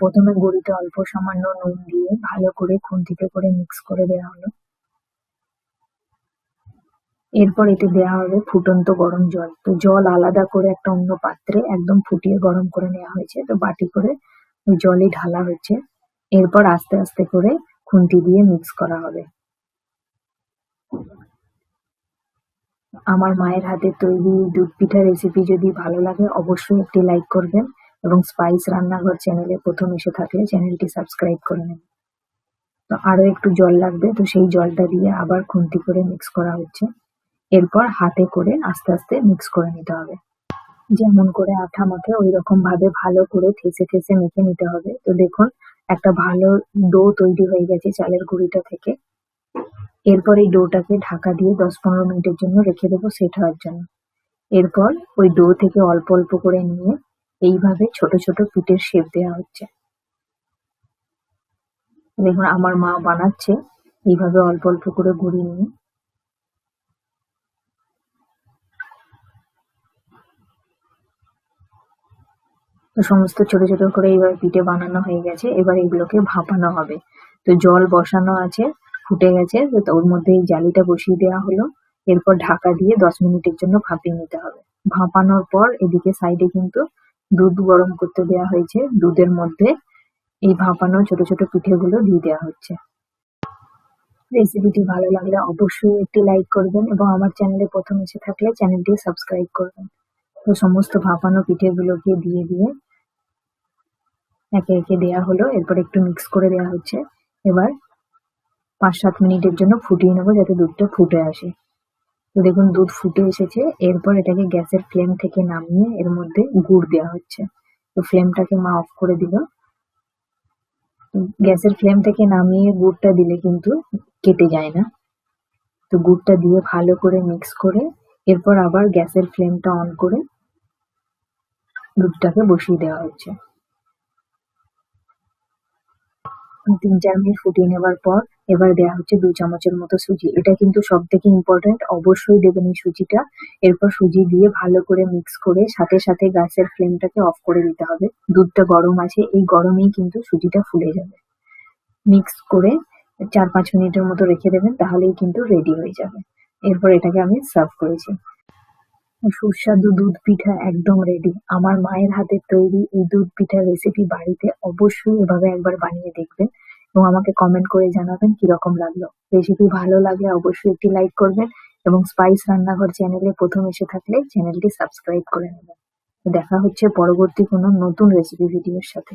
প্রথমে গুঁড়িতে অল্প সামান্য নুন দিয়ে ভালো করে খুন্তিতে করে মিক্স করে দেওয়া হলো। এরপর এতে দেওয়া হবে ফুটন্ত গরম জল। তো জল আলাদা করে একটা অন্য পাত্রে একদম ফুটিয়ে গরম করে নেওয়া হয়েছে। তো বাটি করে ওই জলই ঢালা হয়েছে। এরপর আস্তে আস্তে করে খুন্তি দিয়ে মিক্স করা হবে। আমার মায়ের হাতে তৈরি দুধ পিঠা রেসিপি যদি ভালো লাগে, অবশ্যই একটি লাইক করবেন। এবং স্পাইস রান্নাঘর চ্যানেলে প্রথম এসে থাকলে চ্যানেলটি সাবস্ক্রাইব করে নেবেন তো আরও একটু জল লাগবে, তো সেই জলটা দিয়ে আবার খুন্তি করে মিক্স করা হচ্ছে। এরপর হাতে করে আস্তে আস্তে মিক্স করে নিতে হবে। যেমন করে আঠা মাখে ওই রকম ভাবে ভালো করে ঠেসে ঠেসে মেখে নিতে হবে। তো দেখুন, একটা ভালো ডো তৈরি হয়ে গেছে চালের গুঁড়িটা থেকে। এরপর এই ডোটাকে ঢাকা দিয়ে দশ পনেরো মিনিটের জন্য রেখে দেবো সেট হওয়ার জন্য। এরপর ওই ডো থেকে অল্প অল্প করে নিয়ে এইভাবে ছোট ছোট পিঠের শেপ দেওয়া হচ্ছে। দেখুন, আমার মা বানাচ্ছে। এইভাবে অল্প অল্প করে গুঁড়ি নিয়ে। সমস্ত ছোট ছোট করে এইবার পিঠে বানানো হয়ে গেছে। এবার এগুলোকে ভাপানো হবে। তো জল বসানো আছে, ফুটে গেছে। তো ওর মধ্যে এই জালিটা বসিয়ে দেওয়া হলো। এরপর ঢাকা দিয়ে দশ মিনিটের জন্য ভাপিয়ে নিতে হবে। ভাপানোর পর এদিকে সাইডে কিন্তু দুধ গরম করতে দেওয়া হয়েছে। দুধের মধ্যে এই ভাপানো ছোট ছোট পিঠেগুলো দিয়ে দেওয়া হচ্ছে। রেসিপিটি ভালো লাগলে অবশ্যই একটি লাইক করবেন এবং আমার চ্যানেলে প্রথম এসে থাকলে চ্যানেলটি সাবস্ক্রাইব করবেন। তো সমস্ত ভাপানো পিঠেগুলোকে দিয়ে দিয়ে একে একে দেয়া হলো, এরপর একটু মিক্স করে দেওয়া হচ্ছে। এবার পাঁচ সাত মিনিটের জন্য ফুটিয়ে নেব যাতে দুধটা ফুটে আসে। দেখুন, দুধ ফুটে এসেছে। এরপর এটাকে গ্যাসের ফ্লেম থেকে নামিয়ে এর মধ্যে গুড় দেওয়া হচ্ছে। তো ফ্লেমটাকে মা অফ করে দিল। গ্যাসের ফ্লেম থেকে নামিয়ে গুড়টা দিলে কিন্তু কেটে যায় না। তো গুড়টা দিয়ে ভালো করে মিক্স করে এরপর আবার গ্যাসের ফ্লেমটা অন করে দুধটাকে বসিয়ে দেওয়া হচ্ছে। তিন চার মিনিট ফুটিয়ে নেবার পর এবার দেওয়া হচ্ছে দু চামচের মতো সুজি। এটা কিন্তু সব থেকে ইম্পর্টেন্ট অবশ্যই দেবেন এই সুজিটা। এরপর সুজি দিয়ে ভালো করে মিক্স করে সাথে সাথে গ্যাসের ফ্লেমটাকে অফ করে দিতে হবে। দুধটা গরম আছে, এই গরমেই কিন্তু সুজিটা ফুলে যাবে। মিক্স করে চার পাঁচ মিনিটের মতো রেখে দেবেন, তাহলেই কিন্তু রেডি হয়ে যাবে। এরপর এটাকে আমি সার্ভ করেছি। সুস্বাদু দুধ পিঠা একদম রেডি আমার মায়ের হাতের তৈরি এই দুধ পিঠার রেসিপি বাড়িতে অবশ্যই এভাবে একবার বানিয়ে দেখবেন এবং আমাকে কমেন্ট করে জানাবেন কীরকম লাগল। রেসিপি ভালো লাগলে অবশ্যই একটি লাইক করবেন এবং স্পাইস রান্নাঘর চ্যানেলে প্রথম এসে থাকলে চ্যানেলটি সাবস্ক্রাইব করে নেবেন। দেখা হচ্ছে পরবর্তী কোনো নতুন রেসিপি ভিডিওর সাথে।